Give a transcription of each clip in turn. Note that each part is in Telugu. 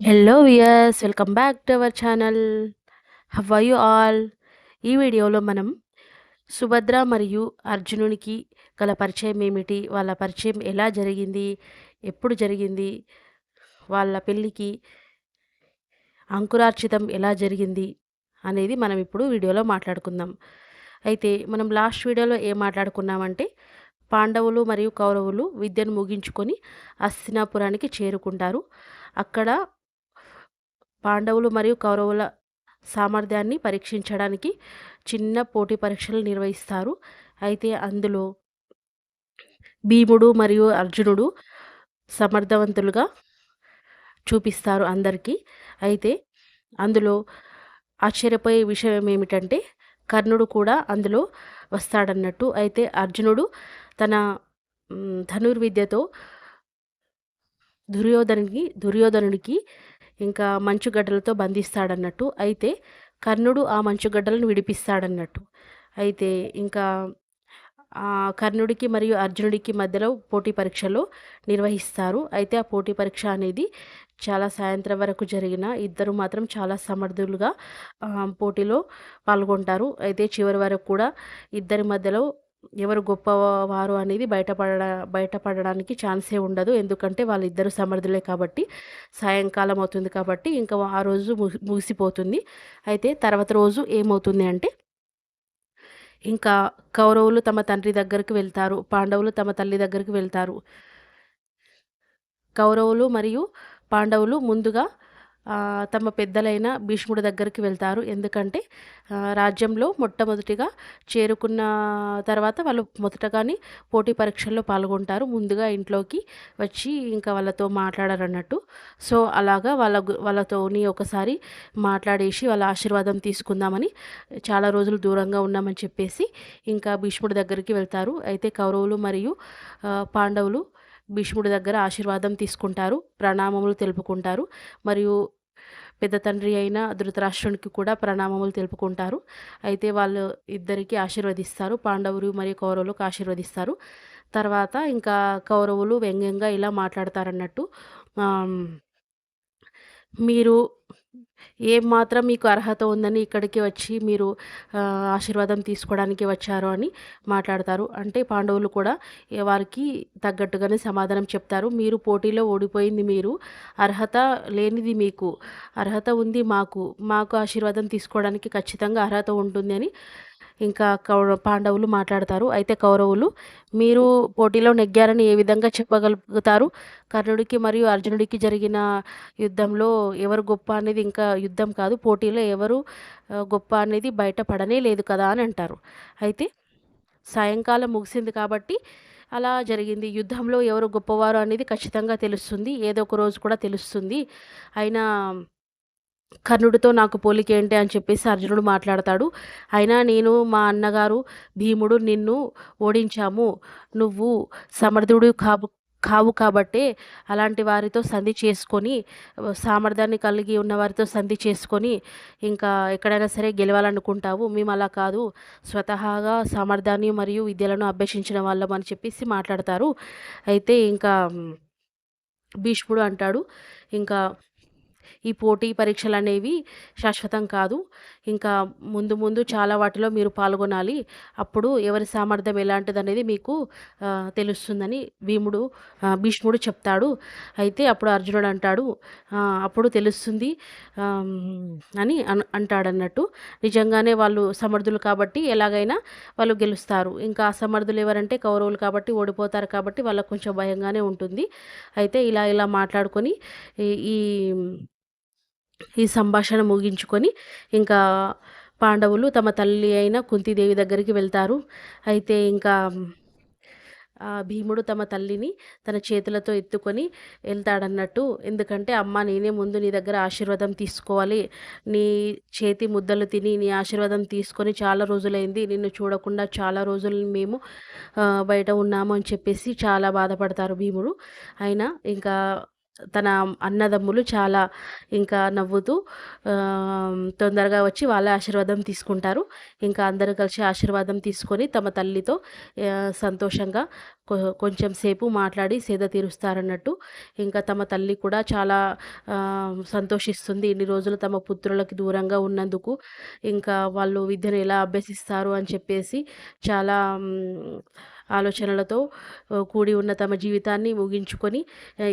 Hello viewers welcome back to our channel how you all ఈ వీడియోలో మనం సుభద్ర మరియు అర్జునునికి గల పరిచయం ఏమిటి? వాళ్ళ పరిచయం ఎలా జరిగింది? ఎప్పుడు జరిగింది? వాళ్ళ పెళ్ళికి అంకురార్చితం ఎలా జరిగింది? అనేది మనం ఇప్పుడు వీడియోలో మాట్లాడుకుందాం. అయితే మనం లాస్ట్ వీడియోలో ఏం మాట్లాడుకున్నామంటే పాండవులు మరియు కౌరవులు విద్యను ముగించుకొని అస్తినాపురానికి చేరుకుంటారు. అక్కడ పాండవులు మరియు కౌరవుల సామర్థ్యాన్ని పరీక్షించడానికి చిన్న పోటీ పరీక్షలు నిర్వహిస్తారు. అయితే అందులో భీముడు మరియు అర్జునుడు సమర్థవంతులుగా చూపిస్తారు అందరికీ. అయితే అందులో ఆశ్చర్యపోయే విషయం ఏమిటంటే కర్ణుడు కూడా అందులో వస్తాడన్నట్టు. అయితే అర్జునుడు తన ధనుర్విద్యతో దుర్యోధనుడికి దుర్యోధనుడికి ఇంకా మంచుగడ్డలతో బంధిస్తాడన్నట్టు. అయితే కర్ణుడు ఆ మంచుగడ్డలను విడిపిస్తాడన్నట్టు. అయితే ఇంకా కర్ణుడికి మరియు అర్జునుడికి మధ్యలో పోటీ పరీక్షలు నిర్వహిస్తారు. అయితే ఆ పోటీ పరీక్ష అనేది చాలా సాయంత్రం వరకు జరిగిన ఇద్దరు మాత్రం చాలా సమర్థులుగా పోటీలో పాల్గొంటారు. అయితే చివరి వరకు కూడా ఇద్దరి మధ్యలో ఎవరు గొప్పవారు అనేది బయటపడ బయటపడడానికి ఛాన్సే ఉండదు. ఎందుకంటే వాళ్ళిద్దరు సమర్థులే కాబట్టి సాయంకాలం అవుతుంది కాబట్టి ఇంకా ఆ రోజు ముగిసిపోతుంది. అయితే తర్వాత రోజు ఏమవుతుంది అంటే ఇంకా కౌరవులు తమ తండ్రి దగ్గరికి వెళ్తారు పాండవులు తమ తల్లి దగ్గరికి వెళ్తారు. కౌరవులు మరియు పాండవులు ముందుగా తమ పెద్దలైన భీష్ముడి దగ్గరికి వెళ్తారు. ఎందుకంటే రాజ్యంలో మొట్టమొదటిగా చేరుకున్న తర్వాత వాళ్ళు మొదటగానే పోటీ పరీక్షల్లో పాల్గొంటారు. ముందుగా ఇంట్లోకి వచ్చి ఇంకా వాళ్ళతో మాట్లాడారన్నట్టు. సో అలాగా వాళ్ళ వాళ్ళతోని ఒకసారి మాట్లాడేసి వాళ్ళ ఆశీర్వాదం తీసుకుందామని చాలా రోజులు దూరంగా ఉన్నామని చెప్పేసి ఇంకా భీష్ముడి దగ్గరికి వెళ్తారు. అయితే కౌరవులు మరియు పాండవులు భీష్ముడి దగ్గర ఆశీర్వాదం తీసుకుంటారు. ప్రణామములు తెలుపుకుంటారు. మరియు పెద్ద తండ్రి అయిన ధృతరాష్ట్రునికి కూడా ప్రణామములు తెలుపుకుంటారు. అయితే వాళ్ళు ఇద్దరికి ఆశీర్వదిస్తారు. పాండవులు మరియు కౌరవులకు ఆశీర్వదిస్తారు. తర్వాత ఇంకా కౌరవులు వ్యంగ్యంగా ఇలా మాట్లాడతారన్నట్టు మీరు ఏం మాత్రం మీకు అర్హత ఉందని ఇక్కడికి వచ్చి మీరు ఆశీర్వాదం తీసుకోవడానికి వచ్చారు అని మాట్లాడతారు. అంటే పాండవులు కూడా వారికి తగ్గట్టుగానే సమాధానం చెప్తారు. మీరు పోటీలో ఓడిపోయింది మీరు అర్హత లేనిది మీకు అర్హత ఉంది మాకు మాకు ఆశీర్వాదం తీసుకోవడానికి ఖచ్చితంగా అర్హత ఉంటుంది అని ఇంకా కౌ పాండవులు మాట్లాడతారు. అయితే కౌరవులు మీరు పోటీలో నెగ్గారని ఏ విధంగా చెప్పగలుగుతారు? కర్ణుడికి మరియు అర్జునుడికి జరిగిన యుద్ధంలో ఎవరు గొప్ప అనేది ఇంకా యుద్ధం కాదు. పోటీలో ఎవరు గొప్ప అనేది బయటపడనే లేదు కదా అని అంటారు. అయితే సాయంకాలం ముగిసింది కాబట్టి అలా జరిగింది. యుద్ధంలో ఎవరు గొప్పవారు అనేది ఖచ్చితంగా తెలుస్తుంది. ఏదో ఒక రోజు కూడా తెలుస్తుంది. అయినా కర్ణుడితో నాకు పోలిక ఏంటి అని చెప్పేసి అర్జునుడు మాట్లాడతాడు. అయినా నేను మా అన్నగారు భీముడు నిన్ను ఓడించాము. నువ్వు సమర్థుడు కాబు కావు కాబట్టే అలాంటి వారితో సంధి చేసుకొని సామర్థ్యాన్ని కలిగి ఉన్న వారితో సంధి చేసుకొని ఇంకా ఎక్కడైనా సరే గెలవాలనుకుంటావు. మేము అలా కాదు. స్వతహాగా సామర్థ్యాన్ని మరియు విద్యలను అభ్యసించిన వాళ్ళం అని చెప్పేసి మాట్లాడతారు. అయితే ఇంకా భీష్ముడు అంటాడు. ఇంకా ఈ పోటీ పరీక్షలు అనేవి శాశ్వతం కాదు. ఇంకా ముందు ముందు చాలా వాటిలో మీరు పాల్గొనాలి. అప్పుడు ఎవరి సామర్థ్యం ఎలాంటిది అనేది మీకు తెలుస్తుందని భీముడు భీష్ముడు చెప్తాడు. అయితే అప్పుడు అర్జునుడు అంటాడు అప్పుడు తెలుస్తుంది అని అంటాడన్నట్టు. నిజంగానే వాళ్ళు సమర్థులు కాబట్టి ఎలాగైనా వాళ్ళు గెలుస్తారు. ఇంకా అసమర్థులు ఎవరంటే కౌరవులు కాబట్టి ఓడిపోతారు కాబట్టి వాళ్ళకు కొంచెం భయంగానే ఉంటుంది. అయితే ఇలా ఇలా మాట్లాడుకొని ఈ ఈ సంభాషణ ముగించుకొని ఇంకా పాండవులు తమ తల్లి అయిన కుంతిదేవి దగ్గరికి వెళ్తారు. అయితే ఇంకా భీముడు తమ తల్లిని తన చేతులతో ఎత్తుకొని వెళ్తాడన్నట్టు. ఎందుకంటే అమ్మ నేనే ముందు నీ దగ్గర ఆశీర్వాదం తీసుకోవాలి. నీ చేతి ముద్దలు తిని నీ ఆశీర్వాదం తీసుకొని చాలా రోజులైంది. నిన్ను చూడకుండా చాలా రోజులు మేము బయట ఉన్నాము అని చెప్పేసి చాలా బాధపడతారు భీముడు. అయినా ఇంకా తన అన్నదమ్ములు చాలా ఇంకా నవ్వుతూ తొందరగా వచ్చి వాళ్ళ ఆశీర్వాదం తీసుకుంటారు. ఇంకా అందరూ కలిసి ఆశీర్వాదం తీసుకొని తమ తల్లితో సంతోషంగా కొంచెం సేపు మాట్లాడి సేద తీరుస్తారన్నట్టు ఇంకా తమ తల్లి కూడా చాలా సంతోషిస్తుంది. ఇన్ని రోజులు తమ పుత్రులకి దూరంగా ఉన్నందుకు ఇంకా వాళ్ళు విద్యను ఎలా అభ్యసిస్తారు అని చెప్పేసి చాలా ఆలోచనలతో కూడి ఉన్న తమ జీవితాన్ని ముగించుకొని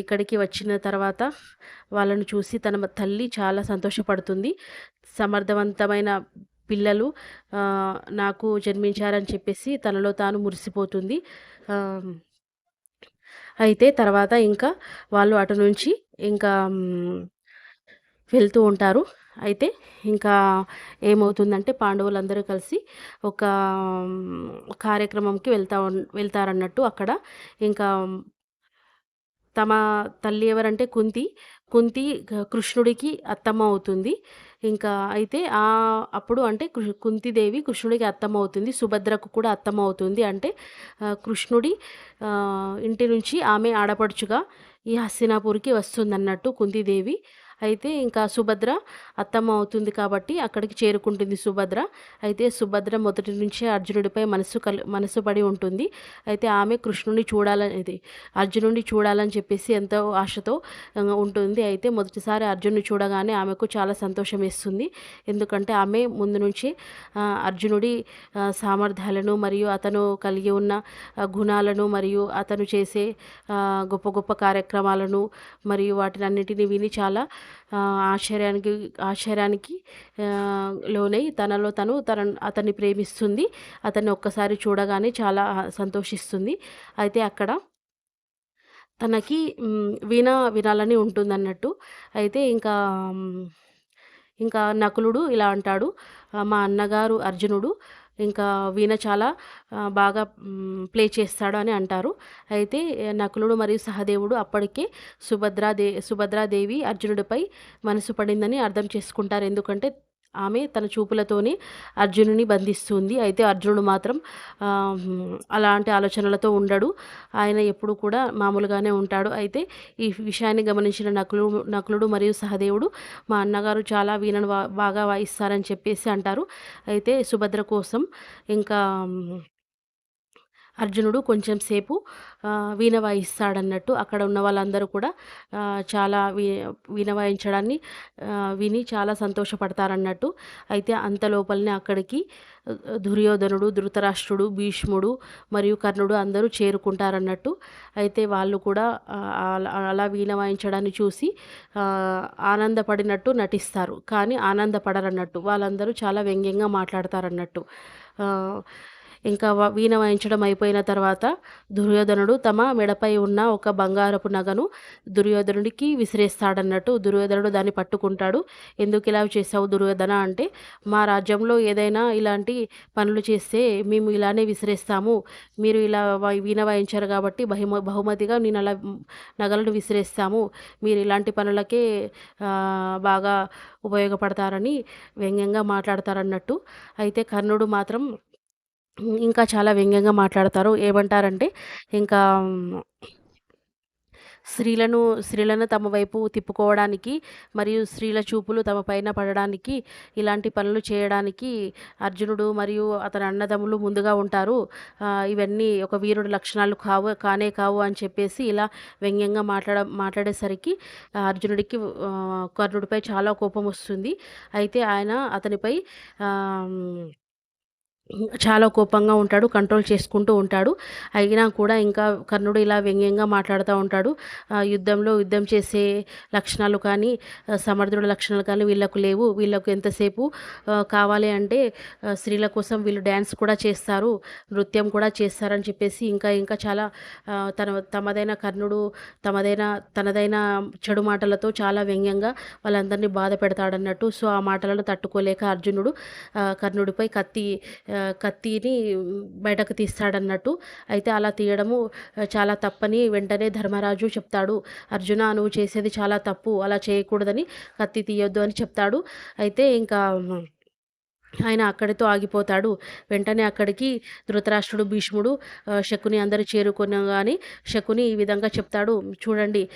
ఇక్కడికి వచ్చిన తర్వాత వాళ్ళను చూసి తన తల్లి చాలా సంతోషపడుతుంది. సమర్థవంతమైన పిల్లలు నాకు జన్మించారని చెప్పేసి తనలో తాను మురిసిపోతుంది. అయితే తర్వాత ఇంకా వాళ్ళు అటు నుంచి ఇంకా వెళ్తూ ఉంటారు. అయితే ఇంకా ఏమవుతుందంటే పాండవులందరూ కలిసి ఒక కార్యక్రమంకి వెళ్తా వెళ్తారన్నట్టు అక్కడ ఇంకా తమ తల్లి ఎవరంటే కుంతి. కుంతి కృష్ణుడికి అత్తమ్మ అవుతుంది ఇంకా అయితే ఆ అప్పుడు అంటే కుంతిదేవి కృష్ణుడికి అత్తమ్మ అవుతుంది సుభద్రకు కూడా అత్తమ్మ అవుతుంది అంటే కృష్ణుడి ఇంటి నుంచి ఆమె ఆడపడుచుగా ఈ హస్తినాపూర్కి వస్తుందన్నట్టు కుంతిదేవి అయితే ఇంకా సుభద్ర అత్తమ్మ అవుతుంది కాబట్టి అక్కడికి చేరుకుంటుంది సుభద్ర. అయితే సుభద్ర మొదటి నుంచే అర్జునుడిపై మనసు కల్ మనసు పడి ఉంటుంది. అయితే ఆమె కృష్ణుని చూడాలనేది అర్జునుడిని చూడాలని చెప్పేసి ఎంతో ఆశతో ఉంటుంది. అయితే మొదటిసారి అర్జునుని చూడగానే ఆమెకు చాలా సంతోషం వేస్తుంది. ఎందుకంటే ఆమె ముందు నుంచి అర్జునుడి సామర్థ్యాలను మరియు అతను కలిగి ఉన్న గుణాలను మరియు అతను చేసే గొప్ప గొప్ప కార్యక్రమాలను మరియు వాటిని అన్నిటిని విని చాలా ఆశ్చర్యానికి ఆశ్చర్యానికి లోనై తనలో తను తన అతన్ని ప్రేమిస్తుంది. అతన్ని ఒక్కసారి చూడగానే చాలా సంతోషిస్తుంది. అయితే అక్కడ తనకి వీణ వినాలని ఉంటుందన్నట్టు. అయితే ఇంకా ఇంకా నకులుడు ఇలా అంటాడు. మా అన్నగారు అర్జునుడు ఇంకా వీణ చాలా బాగా ప్లే చేస్తాడు అని అంటారు. అయితే నకులుడు మరియు సహదేవుడు అప్పటికే సుభద్రాదే సుభద్రాదేవి అర్జునుడిపై మనసు పడిందని అర్థం చేసుకుంటారు. ఎందుకంటే ఆమె తన చూపులతోనే అర్జునుని బంధిస్తుంది. అయితే అర్జునుడు మాత్రం అలాంటి ఆలోచనలతో ఉండడు. ఆయన ఎప్పుడు కూడా మామూలుగానే ఉంటాడు. అయితే ఈ విషయాన్ని గమనించిన నకులు నకులుడు మరియు సహదేవుడు మా అన్నగారు చాలా వీణను బాగా వాయిస్తారని చెప్పేసి అంటారు. అయితే సుభద్ర కోసం ఇంకా అర్జునుడు కొంచెం సేపు వీణ వాయిస్తాడన్నట్టు అక్కడ ఉన్న వాళ్ళందరూ కూడా చాలా వీ వీణ వాయించడాన్ని విని చాలా సంతోషపడతారన్నట్టు. అయితే అంత లోపలనే అక్కడికి దుర్యోధనుడు ధృతరాష్ట్రుడు భీష్ముడు మరియు కర్ణుడు అందరూ చేరుకుంటారన్నట్టు. అయితే వాళ్ళు కూడా అలా వీణ వాయించడాన్ని చూసి ఆనందపడినట్టు నటిస్తారు. కానీ ఆనందపడరన్నట్టు. వాళ్ళందరూ చాలా వ్యంగ్యంగా మాట్లాడతారన్నట్టు. ఇంకా వీణ వాయించడం అయిపోయిన తర్వాత దుర్యోధనుడు తమ మెడపై ఉన్న ఒక బంగారపు నగను దుర్యోధనుడికి విసిరేస్తాడన్నట్టు దుర్యోధనుడు దాన్ని పట్టుకుంటాడు. ఎందుకు ఇలా చేసావు దుర్యోధన? అంటే మా రాజ్యంలో ఏదైనా ఇలాంటి పనులు చేస్తే మేము ఇలానే విసిరేస్తాము. మీరు ఇలా వీణ వాయించారు కాబట్టి బహుమ బహుమతిగా నేను అలా నగలను విసిరేస్తాము. మీరు ఇలాంటి పనులకే బాగా ఉపయోగపడతారని వ్యంగ్యంగా మాట్లాడతారన్నట్టు. అయితే కర్ణుడు మాత్రం ఇంకా చాలా వ్యంగ్యంగా మాట్లాడతారు. ఏమంటారంటే ఇంకా స్త్రీలను స్త్రీలను తమ వైపు తిప్పుకోవడానికి మరియు స్త్రీల చూపులు తమ పైన పడడానికి ఇలాంటి పనులు చేయడానికి అర్జునుడు మరియు అతని అన్నదమ్ములు ముందుగా ఉంటారు. ఇవన్నీ ఒక వీరుడి లక్షణాలు కావు కానే కావు అని చెప్పేసి ఇలా వ్యంగ్యంగా మాట్లాడ మాట్లాడేసరికి అర్జునుడికి కర్ణుడిపై చాలా కోపం వస్తుంది. అయితే ఆయన అతనిపై చాలా కోపంగా ఉంటాడు కంట్రోల్ చేసుకుంటూ ఉంటాడు. అయినా కూడా ఇంకా కర్ణుడు ఇలా వ్యంగ్యంగా మాట్లాడుతూ ఉంటాడు. యుద్ధంలో యుద్ధం చేసే లక్షణాలు కానీ సమర్థుడు లక్షణాలు కానీ వీళ్ళకు లేవు. వీళ్ళకు ఎంతసేపు కావాలి అంటే స్త్రీల కోసం వీళ్ళు డ్యాన్స్ కూడా చేస్తారు నృత్యం కూడా చేస్తారని చెప్పేసి ఇంకా ఇంకా చాలా తన తమదైన కర్ణుడు తమదైన తనదైన చెడు మాటలతో చాలా వ్యంగ్యంగా వాళ్ళందరినీ బాధ పెడతాడన్నట్టు. సో ఆ మాటలను తట్టుకోలేక అర్జునుడు కర్ణుడిపై కత్తి కత్తిని బయటకు తీస్తాడన్నట్టు. అయితే అలా తీయడము చాలా తప్పని వెంటనే ధర్మరాజు చెప్తాడు. అర్జున నువ్వు చేసేది చాలా తప్పు. అలా చేయకూడదని కత్తి తీయొద్దు అని చెప్తాడు. అయితే ఇంకా ఆయన అక్కడితో ఆగిపోతాడు. వెంటనే అక్కడికి ధృతరాష్ట్రుడు భీష్ముడు శకుని అందరూ కానీ శకుని ఈ విధంగా చెప్తాడు. చూడండి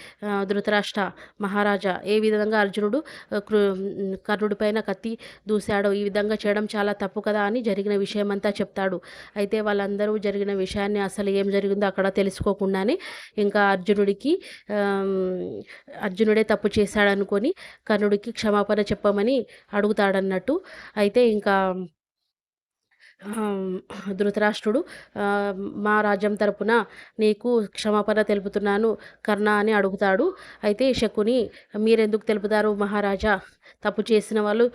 ధృతరాష్ట్ర మహారాజా ఏ విధంగా అర్జునుడు కృ- కర్ణుడి పైన కత్తి దూశాడో ఈ విధంగా చేయడం చాలా తప్పు కదా అని జరిగిన విషయం అంతా చెప్తాడు. అయితే వాళ్ళందరూ జరిగిన విషయాన్ని అసలు ఏం జరిగిందో అక్కడ తెలుసుకోకుండానే ఇంకా అర్జునుడికి అర్జునుడే తప్పు చేశాడనుకొని కర్ణుడికి క్షమాపణ చెప్పమని అడుగుతాడన్నట్టు. అయితే ఇంకా ధృతరాష్ట్రుడు మా రాజ్యం తరపున నీకు క్షమాపణ తెలుపుతున్నాను కర్ణ అని అడుగుతాడు. అయితే శకుని మీరెందుకు తెలుపుతారు మహారాజా? తప్పు చేసిన వాళ్ళు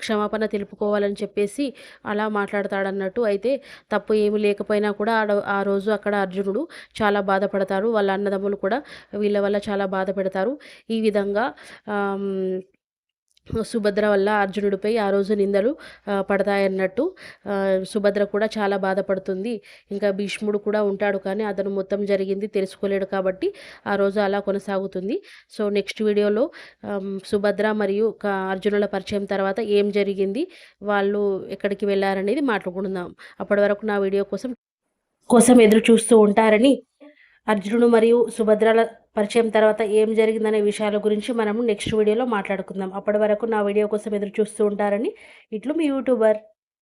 క్షమాపణ తెలుపుకోవాలని చెప్పేసి అలా మాట్లాడతాడన్నట్టు. అయితే తప్పు ఏమి లేకపోయినా కూడా ఆడ- ఆ రోజు అక్కడ అర్జునుడు చాలా బాధపడతారు. వాళ్ళ అన్నదమ్ములు కూడా వీళ్ళ వల్ల చాలా బాధపడతారు ఈ విధంగా సుభద్ర వల్ల అర్జునుడిపై ఆ రోజు నిందలు పడతాయన్నట్టు సుభద్ర కూడా చాలా బాధపడుతుంది. ఇంకా భీష్ముడు కూడా ఉంటాడు కానీ అతను మొత్తం జరిగింది తెలుసుకోలేడు కాబట్టి ఆ రోజు అలా కొనసాగుతుంది. సో నెక్స్ట్ వీడియోలో సుభద్ర మరియు అర్జునుల పరిచయం తర్వాత ఏం జరిగింది వాళ్ళు ఎక్కడికి వెళ్ళారనేది మాట్లాడుకుందాం. అప్పటి వరకు నా వీడియో కోసం కోసం ఎదురు చూస్తూ ఉంటారని అర్జునుడు మరియు సుభద్రల పరిచయం తర్వాత ఏం జరిగిందనే విషయాల గురించి మనము నెక్స్ట్ వీడియోలో మాట్లాడుకుందాం. అప్పటి వరకు నా వీడియో కోసం ఎదురు చూస్తూ ఉంటారని ఇట్లు మీ యూట్యూబర్.